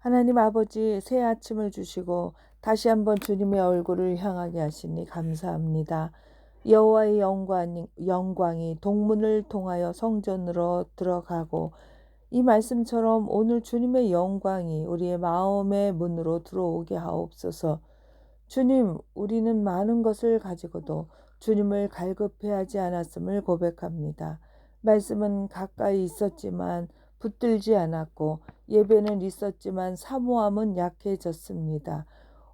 하나님 아버지 새 아침을 주시고 다시 한번 주님의 얼굴을 향하게 하시니 감사합니다. 여호와의 영광이, 영광이 동문을 통하여 성전으로 들어가고 이 말씀처럼 오늘 주님의 영광이 우리의 마음의 문으로 들어오게 하옵소서. 주님, 우리는 많은 것을 가지고도 주님을 갈급해하지 않았음을 고백합니다. 말씀은 가까이 있었지만 붙들지 않았고 예배는 있었지만 사모함은 약해졌습니다.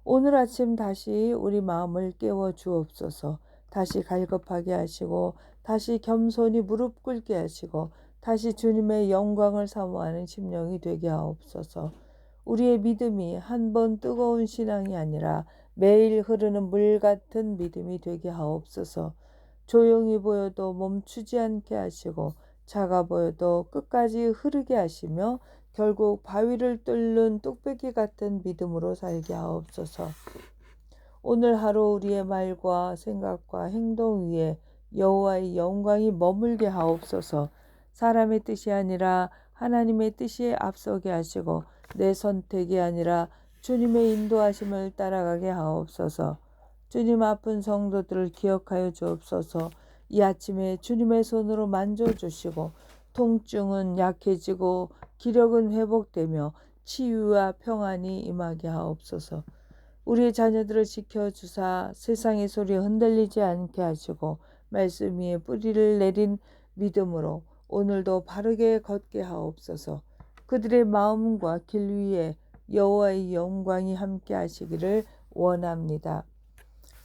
오늘 아침 다시 우리 마음을 깨워 주옵소서. 다시 갈급하게 하시고 다시 겸손히 무릎 꿇게 하시고 다시 주님의 영광을 사모하는 심령이 되게 하옵소서. 우리의 믿음이 한 번 뜨거운 신앙이 아니라 매일 흐르는 물 같은 믿음이 되게 하옵소서. 조용히 보여도 멈추지 않게 하시고 작아 보여도 끝까지 흐르게 하시며 결국 바위를 뚫는 뚝배기 같은 믿음으로 살게 하옵소서. 오늘 하루 우리의 말과 생각과 행동 위에 여호와의 영광이 머물게 하옵소서. 사람의 뜻이 아니라 하나님의 뜻이 앞서게 하시고 내 선택이 아니라 주님의 인도하심을 따라가게 하옵소서. 주님 아픈 성도들을 기억하여 주옵소서. 이 아침에 주님의 손으로 만져주시고 통증은 약해지고 기력은 회복되며 치유와 평안이 임하게 하옵소서. 우리의 자녀들을 지켜주사 세상의 소리에 흔들리지 않게 하시고 말씀 위에 뿌리를 내린 믿음으로 오늘도 바르게 걷게 하옵소서. 그들의 마음과 길 위에 여호와의 영광이 함께 하시기를 원합니다.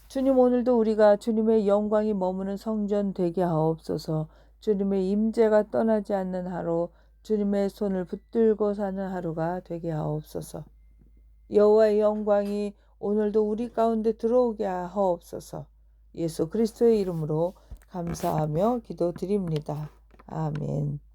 주님 오늘도 우리가 주님의 영광이 머무는 성전 되게 하옵소서. 주님의 임재가 떠나지 않는 하루, 주님의 손을 붙들고 사는 하루가 되게 하옵소서. 여호와의 영광이 오늘도 우리 가운데 들어오게 하옵소서. 예수 그리스도의 이름으로 감사하며 기도드립니다. 아멘.